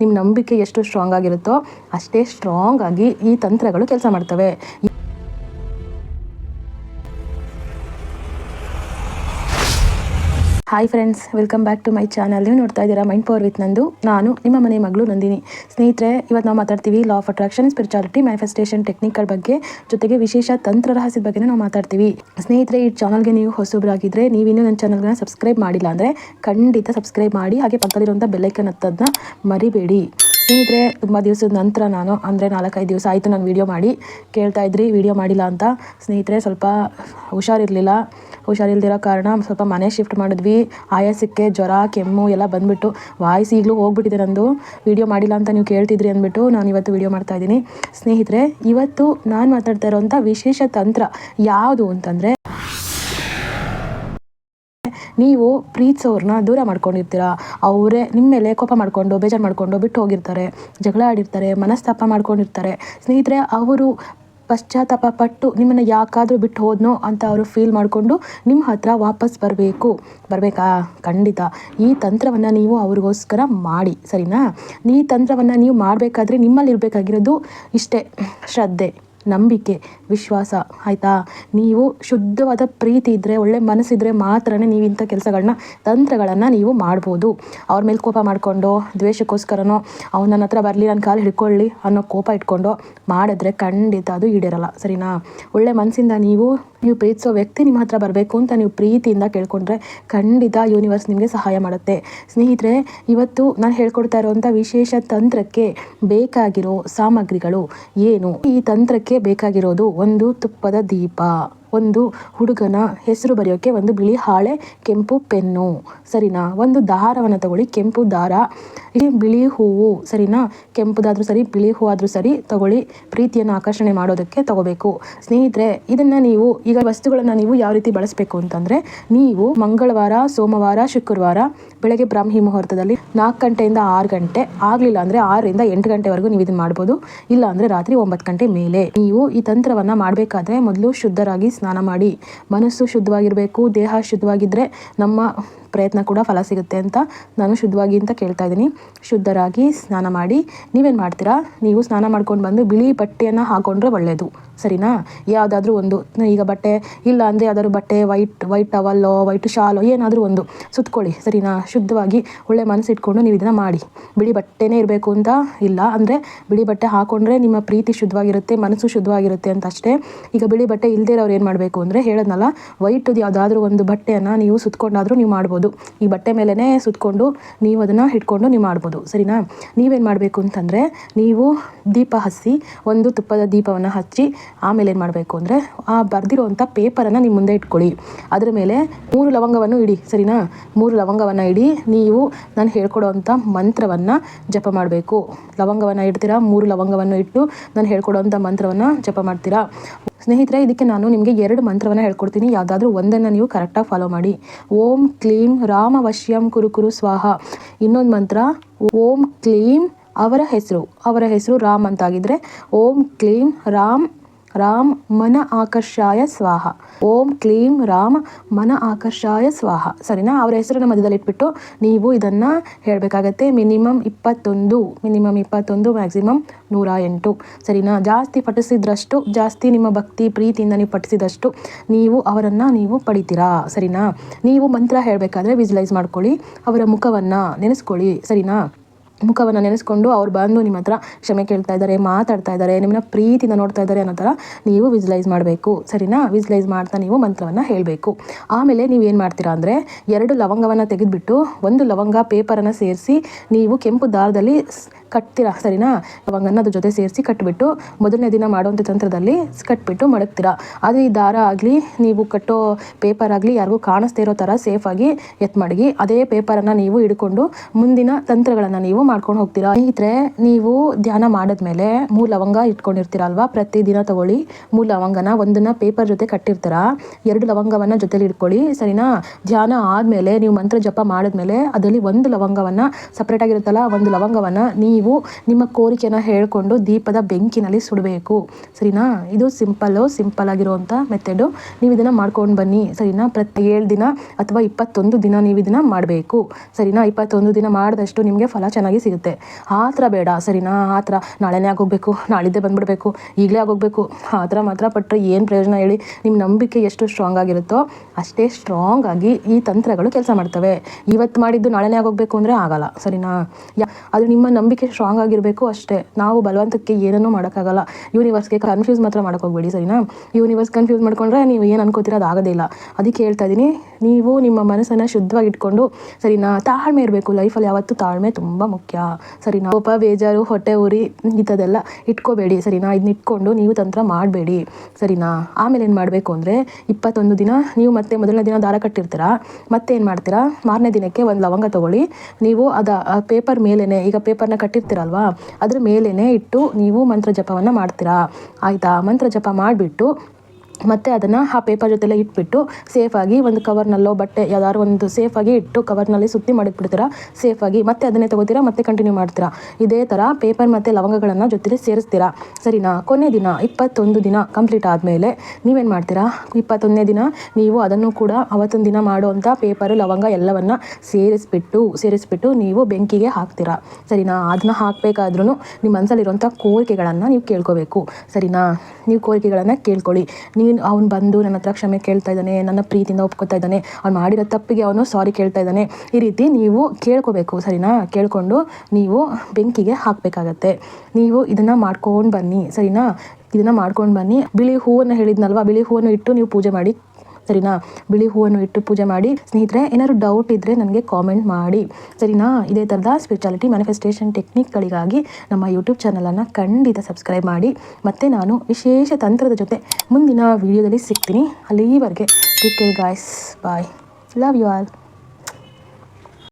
ನಿಮ್ಮ ನಂಬಿಕೆ ಎಷ್ಟು ಸ್ಟ್ರಾಂಗ್ ಆಗಿರುತ್ತೋ ಅಷ್ಟೇ ಸ್ಟ್ರಾಂಗ್ ಆಗಿ ಈ ತಂತ್ರಗಳು ಕೆಲಸ ಮಾಡ್ತವೆ. Hi friends welcome back to my channel ನೀವು ನೋಡ್ತಾ ಇದ್ದೀರಾ ಮೈಂಡ್ ಪವರ್ ವಿತ್ ನಂದು. ನಾನು ನಿಮ್ಮ ಮನೆ ಮಗಳು ನಂದಿನಿ. ಸ್ನೇಹಿತರೆ ಇವತ್ತು ನಾವು ಮಾತಾಡ್ತೀವಿ law of attraction spirituality manifestation ಟೆಕ್ನಿಕ್ಗಳ ಬಗ್ಗೆ, ಜೊತೆಗೆ ವಿಶೇಷ ತಂತ್ರ ರಹಸ್ಯದ ಬಗ್ಗೆ ನಾವು ಮಾತಾಡ್ತೀವಿ. ಸ್ನೇಹಿತರೆ, ಈ ಚಾನಲ್ಗೆ ನೀವು ಹೊಸಬ್ರಾಗಿದ್ದರೆ ನೀವಿನ್ನೂ ನನ್ನ ಚಾನಲ್ನ ಸಬ್ಸ್ಕ್ರೈಬ್ ಮಾಡಿಲ್ಲ ಅಂದರೆ ಖಂಡಿತ ಸಬ್ಸ್ಕ್ರೈಬ್ ಮಾಡಿ, ಹಾಗೆ ಪಕ್ಕದಲ್ಲಿರುವಂಥ ಬೆಲ್ಲೈಕನ್ ಹತ್ತದನ್ನ ಮರಿಬೇಡಿ. ಸ್ನೇಹಿತರೆ, ತುಂಬ ದಿವಸದ ನಂತರ ನಾನು, ಅಂದರೆ ನಾಲ್ಕೈದು ದಿವಸ ಆಯಿತು ನಾನು ವೀಡಿಯೋ ಮಾಡಿ, ಕೇಳ್ತಾ ಇದ್ರಿ ವೀಡಿಯೋ ಮಾಡಿಲ್ಲ ಅಂತ. ಸ್ನೇಹಿತರೆ, ಸ್ವಲ್ಪ ಹುಷಾರಿರಲಿಲ್ಲ. ಹುಷಾರಿಲ್ದಿರೋ ಕಾರಣ ಸ್ವಲ್ಪ ಮನೆ ಶಿಫ್ಟ್ ಮಾಡಿದ್ವಿ. ಆಯಾಸಕ್ಕೆ ಜ್ವರ, ಕೆಮ್ಮು ಎಲ್ಲ ಬಂದುಬಿಟ್ಟು ವಾಯ್ಸ್ ಈಗಲೂ ಹೋಗ್ಬಿಟ್ಟಿದೆ ನಂದು. ವೀಡಿಯೋ ಮಾಡಿಲ್ಲ ಅಂತ ನೀವು ಕೇಳ್ತಿದ್ರಿ ಅಂದ್ಬಿಟ್ಟು ನಾನು ಇವತ್ತು ವೀಡಿಯೋ ಮಾಡ್ತಾ ಇದ್ದೀನಿ. ಸ್ನೇಹಿತರೆ, ಇವತ್ತು ನಾನು ಮಾತಾಡ್ತಾ ಇರೋವಂಥ ವಿಶೇಷ ತಂತ್ರ ಯಾವುದು ಅಂತಂದರೆ ನೀವು ಪ್ರೀತಿಸೋರ್ನ ದೂರ ಮಾಡ್ಕೊಂಡಿರ್ತೀರಾ? ಅವರೇ ನಿಮ್ಮ ಮೇಲೆ ಕೋಪ ಮಾಡಿಕೊಂಡು, ಬೇಜಾರು ಮಾಡಿಕೊಂಡು ಬಿಟ್ಟು ಹೋಗಿರ್ತಾರೆ. ಜಗಳ ಆಡಿರ್ತಾರೆ, ಮನಸ್ತಾಪ ಮಾಡ್ಕೊಂಡಿರ್ತಾರೆ. ಸ್ನೇಹಿತರೆ, ಅವರು ಪಶ್ಚಾತ್ತಾಪ ಪಟ್ಟು ನಿಮ್ಮನ್ನು ಯಾಕಾದರೂ ಬಿಟ್ಟು ಹೋದ್ನೋ ಅಂತ ಅವರು ಫೀಲ್ ಮಾಡಿಕೊಂಡು ನಿಮ್ಮ ಹತ್ರ ವಾಪಸ್ ಬರಬೇಕು. ಬರಬೇಕಾ? ಖಂಡಿತ. ಈ ತಂತ್ರವನ್ನು ನೀವು ಅವ್ರಿಗೋಸ್ಕರ ಮಾಡಿ, ಸರಿನಾ? ಈ ತಂತ್ರವನ್ನು ನೀವು ಮಾಡಬೇಕಾದ್ರೆ ನಿಮ್ಮಲ್ಲಿ ಇರಬೇಕಾಗಿರೋದು ಇಷ್ಟೇ, ಶ್ರದ್ಧೆ. ನಂಬಿಕೆ, ವಿಶ್ವಾಸ, ಆಯಿತಾ? ನೀವು ಶುದ್ಧವಾದ ಪ್ರೀತಿ ಇದ್ದರೆ ಒಳ್ಳೆ ಮನಸ್ಸಿದ್ರೆ ಮಾತ್ರನೇ ನೀವು ಇಂಥ ಕೆಲಸಗಳನ್ನ ತಂತ್ರಗಳನ್ನು ನೀವು ಮಾಡ್ಬೋದು. ಅವ್ರ ಮೇಲೆ ಕೋಪ ಮಾಡಿಕೊಂಡು, ದ್ವೇಷಕ್ಕೋಸ್ಕರನೋ, ಅವ್ನು ನನ್ನ ಹತ್ರ ಬರಲಿ ನನ್ನ ಕಾಲು ಹಿಡ್ಕೊಳ್ಳಿ ಅನ್ನೋ ಕೋಪ ಇಟ್ಕೊಂಡು ಮಾಡಿದ್ರೆ ಖಂಡಿತ ಅದು ಈಡೇರಲ್ಲ, ಸರಿನಾ? ಒಳ್ಳೆ ಮನಸ್ಸಿಂದ ನೀವು ನೀವು ಪ್ರೀತಿಸೋ ವ್ಯಕ್ತಿ ನಿಮ್ಮ ಹತ್ರ ಬರಬೇಕು ಅಂತ ನೀವು ಪ್ರೀತಿಯಿಂದ ಕೇಳ್ಕೊಂಡ್ರೆ ಖಂಡಿತ ಯೂನಿವರ್ಸ್ ನಿಮಗೆ ಸಹಾಯ ಮಾಡುತ್ತೆ. ಸ್ನೇಹಿತರೆ, ಇವತ್ತು ನಾನು ಹೇಳ್ಕೊಡ್ತಾ ಇರುವಂಥ ವಿಶೇಷ ತಂತ್ರಕ್ಕೆ ಬೇಕಾಗಿರೋ ಸಾಮಗ್ರಿಗಳು ಏನು? ಈ ತಂತ್ರಕ್ಕೆ ಬೇಕಾಗಿರೋದು ಒಂದು ತುಪ್ಪದ ದೀಪ. ಒಂದು ಹುಡುಗನ ಹೆಸರು ಬರೆಯೋಕ್ಕೆ ಒಂದು ಬಿಳಿ ಹಾಳೆ, ಕೆಂಪು ಪೆನ್ನು. ಸರಿನಾ? ಒಂದು ದಾರವನ್ನು ತಗೊಳ್ಳಿ, ಕೆಂಪು ದಾರ. ಇಲ್ಲಿ ಬಿಳಿ ಹೂವು. ಸರಿನಾ? ಕೆಂಪುದಾದರೂ ಸರಿ, ಬಿಳಿ ಹೂವು ಆದರೂ ಸರಿ ತಗೊಳ್ಳಿ, ಪ್ರೀತಿಯನ್ನು ಆಕರ್ಷಣೆ ಮಾಡೋದಕ್ಕೆ ತಗೋಬೇಕು. ಸ್ನೇಹಿತರೆ, ಇದನ್ನು ನೀವು, ಈಗ ವಸ್ತುಗಳನ್ನು ನೀವು ಯಾವ ರೀತಿ ಬಳಸಬೇಕು ಅಂತಂದರೆ, ನೀವು ಮಂಗಳವಾರ, ಸೋಮವಾರ, ಶುಕ್ರವಾರ ಬೆಳಗ್ಗೆ ಬ್ರಾಹ್ಮಿ ಮುಹೂರ್ತದಲ್ಲಿ ನಾಲ್ಕು ಗಂಟೆಯಿಂದ ಆರು ಗಂಟೆ, ಆಗಲಿಲ್ಲ ಅಂದರೆ ಆರರಿಂದ ಎಂಟು ಗಂಟೆವರೆಗೂ ನೀವು ಇದನ್ನು ಮಾಡ್ಬೋದು. ಇಲ್ಲ ಅಂದರೆ ರಾತ್ರಿ ಒಂಬತ್ತು ಗಂಟೆ ಮೇಲೆ. ನೀವು ಈ ತಂತ್ರವನ್ನು ಮಾಡಬೇಕಾದ್ರೆ ಮೊದಲು ಶುದ್ಧರಾಗಿ ಸ್ನಾನ ಮಾಡಿ ಮನಸ್ಸು ಶುದ್ಧವಾಗಿರಬೇಕು ದೇಹ ಶುದ್ಧವಾಗಿದ್ದರೆ ನಮ್ಮ ಪ್ರಯತ್ನ ಕೂಡ ಫಲ ಸಿಗುತ್ತೆ ಅಂತ ನಾನು ಶುದ್ಧವಾಗಿ ಅಂತ ಕೇಳ್ತಾ ಇದ್ದೀನಿ. ಶುದ್ಧರಾಗಿ ಸ್ನಾನ ಮಾಡಿ, ನೀವೇನು ಮಾಡ್ತೀರಾ? ನೀವು ಸ್ನಾನ ಮಾಡ್ಕೊಂಡು ಬಂದು ಬಿಳಿ ಬಟ್ಟೆಯನ್ನು ಹಾಕೊಂಡ್ರೆ ಒಳ್ಳೆಯದು ಸರಿನಾ? ಯಾವುದಾದ್ರೂ ಒಂದು, ಈಗ ಬಟ್ಟೆ, ಇಲ್ಲ ಅಂದರೆ ಯಾವ್ದಾದ್ರು ಬಟ್ಟೆ, ವೈಟ್ ವೈಟ್ ಟವಲ್ಲೋ, ವೈಟ್ ಶಾಲೋ, ಏನಾದರೂ ಒಂದು ಸುತ್ಕೊಳ್ಳಿ, ಸರಿನಾ? ಶುದ್ಧವಾಗಿ ಒಳ್ಳೆ ಮನಸ್ಸು ಇಟ್ಕೊಂಡು ನೀವು ಇದನ್ನು ಮಾಡಿ. ಬಿಳಿ ಬಟ್ಟೆನೇ ಇರಬೇಕು ಅಂತ ಇಲ್ಲ ಅಂದರೆ ಬಿಳಿ ಬಟ್ಟೆ ಹಾಕೊಂಡ್ರೆ ನಿಮ್ಮ ಪ್ರೀತಿ ಶುದ್ಧವಾಗಿರುತ್ತೆ, ಮನಸ್ಸು ಶುದ್ಧವಾಗಿರುತ್ತೆ ಅಂತ ಅಷ್ಟೇ. ಈಗ ಬಿಳಿ ಬಟ್ಟೆ ಇಲ್ಲದೇ ಇರೋರು ಏನು ಮಾಡಬೇಕು ಅಂದರೆ ಹೇಳೋದ್ನಲ್ಲ, ವೈಟ್ ಯಾವುದಾದ್ರೂ ಒಂದು ಬಟ್ಟೆಯನ್ನು ನೀವು ಸುತ್ಕೊಂಡಾದರೂ ನೀವು ಮಾಡ್ಬೋದು. ಈ ಬಟ್ಟೆ ಮೇಲೇ ಸುತ್ಕೊಂಡು ನೀವು ಅದನ್ನು ಹಿಡ್ಕೊಂಡು ನೀವು ಮಾಡ್ಬೋದು, ಸರಿನಾ? ನೀವೇನು ಮಾಡಬೇಕು ಅಂತಂದರೆ, ನೀವು ದೀಪ ಹಚ್ಚಿ, ಒಂದು ತುಪ್ಪದ ದೀಪವನ್ನು ಹಚ್ಚಿ, ಆಮೇಲೆ ಏನು ಮಾಡಬೇಕು ಅಂದರೆ, ಆ ಬರೆದಿರುವಂಥ ಪೇಪರನ್ನು ನಿಮ್ಮ ಮುಂದೆ ಇಟ್ಕೊಳ್ಳಿ. ಅದರ ಮೇಲೆ ಮೂರು ಲವಂಗವನ್ನು ಇಡಿ, ಸರಿನಾ? ಮೂರು ಲವಂಗವನ್ನು ಇಡಿ, ನೀವು ನಾನು ಹೇಳ್ಕೊಡೋವಂಥ ಮಂತ್ರವನ್ನು ಜಪ ಮಾಡಬೇಕು. ಲವಂಗವನ್ನು ಇಡ್ತೀರಾ? ಮೂರು ಲವಂಗವನ್ನು ಇಟ್ಟು ನಾನು ಹೇಳ್ಕೊಡೋವಂಥ ಮಂತ್ರವನ್ನು ಜಪ ಮಾಡ್ತೀರಾ? ಸ್ನೇಹಿತರೆ, ಇದಕ್ಕೆ ನಾನು ನಿಮಗೆ ಎರಡು ಮಂತ್ರವನ್ನು ಹೇಳ್ಕೊಡ್ತೀನಿ. ಯಾವುದಾದ್ರೂ ಒಂದನ್ನು ನೀವು ಕರೆಕ್ಟಾಗಿ ಫಾಲೋ ಮಾಡಿ. ಓಂ ಕ್ಲೀಂ ರಾಮ ವಶ್ಯಂ ಕುರು ಸ್ವಾಹ. ಇನ್ನೊಂದು ಮಂತ್ರ, ಓಂ ಕ್ಲೀಂ ಅವರ ಹೆಸರು. ಅವರ ಹೆಸರು ರಾಮ್ ಅಂತಾಗಿದ್ದರೆ ಓಂ ಕ್ಲೀಂ ರಾಮ್ ರಾಮ್ ಮನ ಆಕರ್ಷಾಯ ಸ್ವಾಹ. ಓಂ ಕ್ಲೀಂ ರಾಮ ಮನ ಆಕರ್ಷಾಯ ಸ್ವಾಹ. ಸರಿನಾ? ಅವರ ಹೆಸರನ್ನ ಮಧ್ಯದಲ್ಲಿ ಇಟ್ಬಿಟ್ಟು ನೀವು ಇದನ್ನು ಹೇಳಬೇಕಾಗತ್ತೆ ಮಿನಿಮಮ್ ಇಪ್ಪತ್ತೊಂದು ಮಿನಿಮಮ್ ಇಪ್ಪತ್ತೊಂದು, ಮ್ಯಾಕ್ಸಿಮಮ್ ನೂರ ಎಂಟು. ಸರಿನಾ? ಜಾಸ್ತಿ ಪಠಿಸಿದ್ರಷ್ಟು, ಜಾಸ್ತಿ ನಿಮ್ಮ ಭಕ್ತಿ ಪ್ರೀತಿಯಿಂದ ನೀವು ಪಠಿಸಿದಷ್ಟು ನೀವು ಅವರನ್ನು ನೀವು ಪಡಿತೀರಾ? ಸರಿನಾ? ನೀವು ಮಂತ್ರ ಹೇಳಬೇಕಾದ್ರೆ ವಿಜುಲೈಸ್ ಮಾಡ್ಕೊಳ್ಳಿ, ಅವರ ಮುಖವನ್ನು ನೆನೆಸ್ಕೊಳ್ಳಿ. ಸರಿನಾ? ಮುಖವನ್ನು ನೆನೆಸ್ಕೊಂಡು ಅವ್ರು ಬಂದು ನಿಮ್ಮ ಹತ್ರ ಕ್ಷಮೆ ಕೇಳ್ತಾ ಇದ್ದಾರೆ, ಮಾತಾಡ್ತಾ ಇದ್ದಾರೆ, ನಿಮ್ಮನ್ನ ಪ್ರೀತಿಯಿಂದ ನೋಡ್ತಾ ಇದ್ದಾರೆ ಅನ್ನೋ ಥರ ನೀವು ವಿಜುಲೈಸ್ ಮಾಡಬೇಕು. ಸರಿನಾ? ವಿಜುಲೈಸ್ ಮಾಡ್ತಾ ನೀವು ಮಂತ್ರವನ್ನು ಹೇಳಬೇಕು. ಆಮೇಲೆ ನೀವು ಏನು ಮಾಡ್ತೀರಾ ಅಂದರೆ ಎರಡು ಲವಂಗವನ್ನು ತೆಗೆದುಬಿಟ್ಟು ಒಂದು ಲವಂಗ ಪೇಪರನ್ನು ಸೇರಿಸಿ ನೀವು ಕೆಂಪು ದಾರದಲ್ಲಿ ಕಟ್ತೀರಾ? ಸರಿನಾ? ಲವಂಗನ ಅದ್ರ ಜೊತೆ ಸೇರಿಸಿ ಕಟ್ಬಿಟ್ಟು ಮೊದಲನೇ ದಿನ ಮಾಡುವಂಥ ತಂತ್ರದಲ್ಲಿ ಕಟ್ಬಿಟ್ಟು ಮಡಗ್ತೀರಾ? ಅದು ಈ ದಾರ ಆಗಲಿ, ನೀವು ಕಟ್ಟೋ ಪೇಪರ್ ಆಗಲಿ, ಯಾರಿಗೂ ಕಾಣಿಸ್ದೇ ಇರೋ ಥರ ಸೇಫಾಗಿ ಎತ್ ಮಡಗಿ ಅದೇ ಪೇಪರನ್ನು ನೀವು ಹಿಡ್ಕೊಂಡು ಮುಂದಿನ ತಂತ್ರಗಳನ್ನು ನೀವು ಮಾಡ್ಕೊಂಡು ಹೋಗ್ತೀರಾ? ಸ್ನೇಹಿತರೆ, ನೀವು ಧ್ಯಾನ ಮಾಡಿದ್ಮೇಲೆ ಮೂರು ಲವಂಗ ಇಟ್ಕೊಂಡಿರ್ತೀರಲ್ವಾ? ಪ್ರತಿದಿನ ತಗೊಳ್ಳಿ ಮೂರು ಲವಂಗನ ಒಂದನ್ನು ಪೇಪರ್ ಜೊತೆ ಕಟ್ಟಿರ್ತೀರ? ಎರಡು ಲವಂಗವನ್ನು ಜೊತೆಲಿ ಇಟ್ಕೊಳ್ಳಿ, ಸರಿನಾ? ಧ್ಯಾನ ಆದಮೇಲೆ ನೀವು ಮಂತ್ರ ಜಪ ಮಾಡಿದ್ಮೇಲೆ ಅದರಲ್ಲಿ ಒಂದು ಲವಂಗವನ್ನು ಸಪ್ರೇಟ್ ಆಗಿರುತ್ತಲ್ಲ, ಒಂದು ಲವಂಗವನ್ನು ನೀವು ನೀವು ನಿಮ್ಮ ಕೋರಿಕೆನ ಹೇಳಿಕೊಂಡು ದೀಪದ ಬೆಂಕಿನಲ್ಲಿ ಸುಡಬೇಕು. ಸರಿನಾ? ಇದು ಸಿಂಪಲ್ಲು ಸಿಂಪಲ್ ಆಗಿರುವಂಥ ಮೆಥಡು ನೀವು ಇದನ್ನು ಮಾಡ್ಕೊಂಡು ಬನ್ನಿ. ಸರಿನಾ? ಪ್ರತಿ ಏಳು ದಿನ ಅಥವಾ ಇಪ್ಪತ್ತೊಂದು ದಿನ ನೀವು ಇದನ್ನು ಮಾಡಬೇಕು. ಸರಿನಾ? ಇಪ್ಪತ್ತೊಂದು ದಿನ ಮಾಡಿದಷ್ಟು ನಿಮಗೆ ಫಲ ಚೆನ್ನಾಗಿ ಸಿಗುತ್ತೆ. ಆ ಥರ ಬೇಡ. ಸರಿನಾ? ಆ ಥರ ನಾಳೆನೇ ಆಗೋಗ್ಬೇಕು. ನಾಳಿದ್ದೇ ಬಂದ್ಬಿಡ್ಬೇಕು. ಈಗಲೇ ಆಗೋಗ್ಬೇಕು. ಆ ಥರ ಮಾತ್ರ ಪಟ್ಟರೆ ಏನು ಪ್ರಯೋಜನ ಹೇಳಿ? ನಿಮ್ಮ ನಂಬಿಕೆ ಎಷ್ಟು ಸ್ಟ್ರಾಂಗ್ ಆಗಿರುತ್ತೋ ಅಷ್ಟೇ ಸ್ಟ್ರಾಂಗ್ ಆಗಿ ಈ ತಂತ್ರಗಳು ಕೆಲಸ ಮಾಡ್ತವೆ. ಇವತ್ತು ಮಾಡಿದ್ದು ನಾಳೆನೇ ಆಗೋಗ್ಬೇಕು ಅಂದರೆ ಆಗಲ್ಲ. ಸರಿನಾ? ಯಾ, ಅದು ನಿಮ್ಮ ನಂಬಿಕೆ ಸ್ಟ್ರಾಂಗ್ ಆಗಿರಬೇಕು, ಅಷ್ಟೇ. ನಾವು ಬಲವಂತಕ್ಕೆ ಏನನ್ನೂ ಮಾಡೋಕ್ಕಾಗಲ್ಲ. ಯೂನಿವರ್ಸ್ಗೆ ಕನ್ಫ್ಯೂಸ್ ಮಾತ್ರ ಹೋಗ್ಬೇಡಿ, ಸರಿನಾ? ಯೂನಿವರ್ಸ್ ಕನ್ಫ್ಯೂಸ್ ಮಾಡ್ಕೊಂಡ್ರೆ ನೀವು ಏನು ಅನ್ಕೋತೀರ ಅದು ಆಗೋದಿಲ್ಲ. ಅದಕ್ಕೆ ಹೇಳ್ತಾ ಇದ್ದೀನಿ, ನೀವು ನಿಮ್ಮ ಮನಸ್ಸನ್ನು ಶುದ್ಧವಾಗಿ ಇಟ್ಕೊಂಡು, ಸರಿನಾ? ತಾಳ್ಮೆ ಇರಬೇಕು. ಲೈಫಲ್ಲಿ ಯಾವತ್ತೂ ತಾಳ್ಮೆ ತುಂಬ ಮುಖ್ಯ. ಸರಿನಾ? ಕೋಪ, ಬೇಜಾರು, ಹೊಟ್ಟೆ ಉರಿ, ಇಂಥದ್ದೆಲ್ಲ ಇಟ್ಕೋಬೇಡಿ, ಸರಿನಾ? ಇದನ್ನ ಇಟ್ಕೊಂಡು ನೀವು ತಂತ್ರ ಮಾಡಬೇಡಿ, ಸರಿನಾ? ಆಮೇಲೆ ಏನು ಮಾಡಬೇಕು ಅಂದರೆ, ಇಪ್ಪತ್ತೊಂದು ದಿನ, ನೀವು ಮತ್ತೆ ಮೊದಲನೇ ದಿನ ದಾರ ಕಟ್ಟಿರ್ತೀರಾ? ಮತ್ತೆ ಏನು ಮಾಡ್ತೀರಾ? ಮಾರನೇ ದಿನಕ್ಕೆ ಒಂದು ಲವಂಗ ತಗೊಳ್ಳಿ. ನೀವು ಅದ ಪೇಪರ್ ಮೇಲೇ ಈಗ ಪೇಪರ್ನ ಕಟ್ಟಿರ್ತೀರಲ್ವಾ ಅದ್ರ ಮೇಲೇನೆ ಇಟ್ಟು ನೀವು ಮಂತ್ರ ಜಪವನ್ನು ಮಾಡ್ತೀರಾ? ಆಯಿತಾ? ಮಂತ್ರ ಜಪ ಮಾಡಿಬಿಟ್ಟು ಮತ್ತೆ ಅದನ್ನು ಆ ಪೇಪರ್ ಜೊತೆಲ್ಲ ಇಟ್ಬಿಟ್ಟು ಸೇಫಾಗಿ ಒಂದು ಕವರ್ನಲ್ಲೋ ಬಟ್ಟೆ ಯಾವ್ದಾದ್ರು ಒಂದು ಸೇಫಾಗಿ ಇಟ್ಟು ಕವರ್ನಲ್ಲಿ ಸುತ್ತಿ ಮಾಡಿಟ್ಬಿಡ್ತೀರ ಸೇಫಾಗಿ ಮತ್ತೆ ಅದನ್ನೇ ತಗೋತೀರಾ? ಮತ್ತೆ ಕಂಟಿನ್ಯೂ ಮಾಡ್ತೀರಾ? ಇದೇ ಥರ ಪೇಪರ್ ಮತ್ತು ಲವಂಗಗಳನ್ನು ಜೊತೆಲಿ ಸೇರಿಸ್ತೀರಾ? ಸರಿನಾ? ಕೊನೆ ದಿನ, ಇಪ್ಪತ್ತೊಂದು ದಿನ ಕಂಪ್ಲೀಟ್ ಆದಮೇಲೆ ನೀವೇನು ಮಾಡ್ತೀರಾ? ಇಪ್ಪತ್ತೊಂದನೇ ದಿನ ನೀವು ಅದನ್ನು ಕೂಡ ಅವತ್ತೊಂದು ದಿನ ಮಾಡುವಂಥ ಪೇಪರು ಲವಂಗ ಎಲ್ಲವನ್ನು ಸೇರಿಸ್ಬಿಟ್ಟು ಸೇರಿಸ್ಬಿಟ್ಟು ನೀವು ಬೆಂಕಿಗೆ ಹಾಕ್ತೀರಾ? ಸರಿನಾ? ಅದನ್ನ ಹಾಕಬೇಕಾದ್ರೂ ನಿಮ್ಮ ಮನಸ್ಸಲ್ಲಿರುವಂಥ ಕೋರಿಕೆಗಳನ್ನು ನೀವು ಕೇಳ್ಕೋಬೇಕು. ಸರಿನಾ? ನೀವು ಕೋರಿಕೆಗಳನ್ನು ಕೇಳ್ಕೊಳ್ಳಿ. ನೀನು ಅವ್ನು ಬಂದು ನನ್ನ ಹತ್ರ ಕ್ಷಮೆ ಕೇಳ್ತಾ ಇದ್ದಾನೆ, ನನ್ನ ಪ್ರೀತಿಯಿಂದ ಒಪ್ಕೊತಾ ಇದ್ದಾನೆ, ಅವ್ನು ಮಾಡಿರೋ ತಪ್ಪಿಗೆ ಅವನು ಸಾರಿ ಕೇಳ್ತಾ ಇದ್ದಾನೆ. ಈ ರೀತಿ ನೀವು ಕೇಳ್ಕೋಬೇಕು, ಸರಿನಾ? ಕೇಳಿಕೊಂಡು ನೀವು ಬೆಂಕಿಗೆ ಹಾಕಬೇಕಾಗತ್ತೆ. ನೀವು ಇದನ್ನು ಮಾಡ್ಕೊಂಡು ಬನ್ನಿ, ಸರಿನಾ? ಇದನ್ನು ಮಾಡ್ಕೊಂಡು ಬನ್ನಿ. ಬಿಳಿ ಹೂವನ್ನು ಹೇಳಿದ್ನಲ್ವಾ? ಬಿಳಿ ಹೂವನ್ನು ಇಟ್ಟು ನೀವು ಪೂಜೆ ಮಾಡಿ ಸರಿನಾ? ಬಿಳಿ ಹೂವನ್ನು ಇಟ್ಟು ಪೂಜೆ ಮಾಡಿ. ಸ್ನೇಹಿತರೆ, ಏನಾದ್ರು ಡೌಟ್ ಇದ್ದರೆ ನನಗೆ ಕಾಮೆಂಟ್ ಮಾಡಿ. ಸರಿನಾ? ಇದೇ ಥರದ ಸ್ಪಿರಿಚಾಲಿಟಿ ಮ್ಯಾನಿಫೆಸ್ಟೇಷನ್ ಟೆಕ್ನಿಕ್ಗಳಿಗಾಗಿ ನಮ್ಮ ಯೂಟ್ಯೂಬ್ ಚಾನಲನ್ನು ಖಂಡಿತ ಸಬ್ಸ್ಕ್ರೈಬ್ ಮಾಡಿ. ಮತ್ತು ನಾನು ವಿಶೇಷ ತಂತ್ರದ ಜೊತೆ ಮುಂದಿನ ವಿಡಿಯೋದಲ್ಲಿ ಸಿಗ್ತೀನಿ. ಅಲ್ಲಿವರೆಗೆ take care guys bye love you all